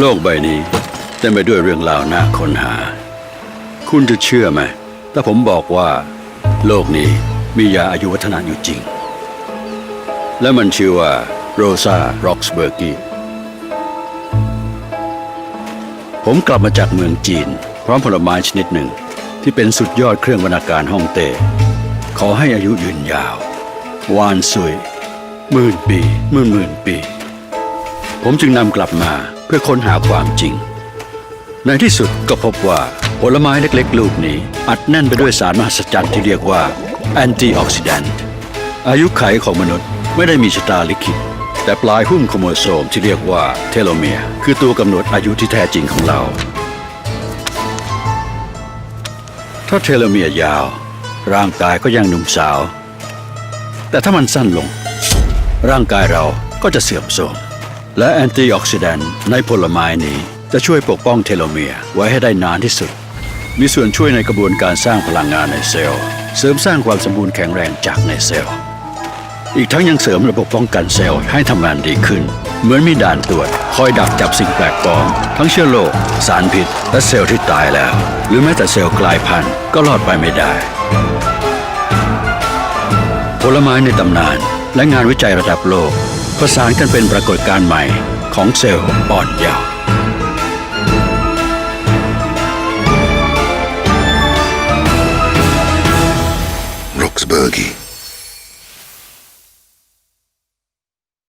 โลกใบนี้เต็มไปด้วยเรื่องราวน่าค้นหา คุณจะเชื่อไหมถ้าผมบอกว่า โลกนี้มียาอายุวัฒนะอยู่จริง และมันชื่อว่าโรซาร็อกสเบอร์กีผมกลับมาจากเมืองจีน พร้อมผลไม้ชนิดหนึ่ง ที่เป็นสุดยอดเครื่องบรรณการฮ่องเต้ขอให้อายุยืนยาว วานซุยหมื่นปีหมื่นหมื่นปี ผมจึงนำกลับมา พื่อค้นหาความจริง ในที่สุดก็พบว่าผลไม้เล็กๆ ลูกนี้ อัดแน่นไปด้วยสารมหัศจรรย์ที่เรียกว่าแอนตี้ออกซิแดนต์อายุไขของมนุษย์ไม่ได้มีชะตาลิขิตแต่ปลายหุ้มโครโมโซมที่เรียกว่าเทโลเมียร์คือตัวกำหนดอายุที่แท้จริงของเรา ถ้าเทโลเมียร์ยาว ร่างกายก็ยังหนุ่มสาว แต่ถ้ามันสั้นลง ร่างกายเราก็จะเสื่อมโทรม และแอนตี้ออกซิแดนต์ในผลไม้นี้จะช่วยปกป้องเทโลเมียร์ไว้ให้ได้นานที่สุด มีส่วนช่วยในกระบวนการสร้างพลังงานในเซลล์ เสริมสร้างความสมบูรณ์แข็งแรงจากในเซลล์ อีกทั้งยังเสริมระบบป้องกันเซลล์ให้ทำงานดีขึ้น เหมือนมีด่านตรวจ คอยดักจับสิ่งแปลกปลอม ทั้งเชื้อโรคสารพิษ และเซลล์ที่ตายแล้ว หรือแม้แต่เซลล์กลายพันธุ์ก็รอดไปไม่ได้ ผลไม้ในตำนาน และงานวิจัยระดับโลก ประสานกันเป็นปรากฏการณ์ใหม่ของเซลล์อ่อนเยาว์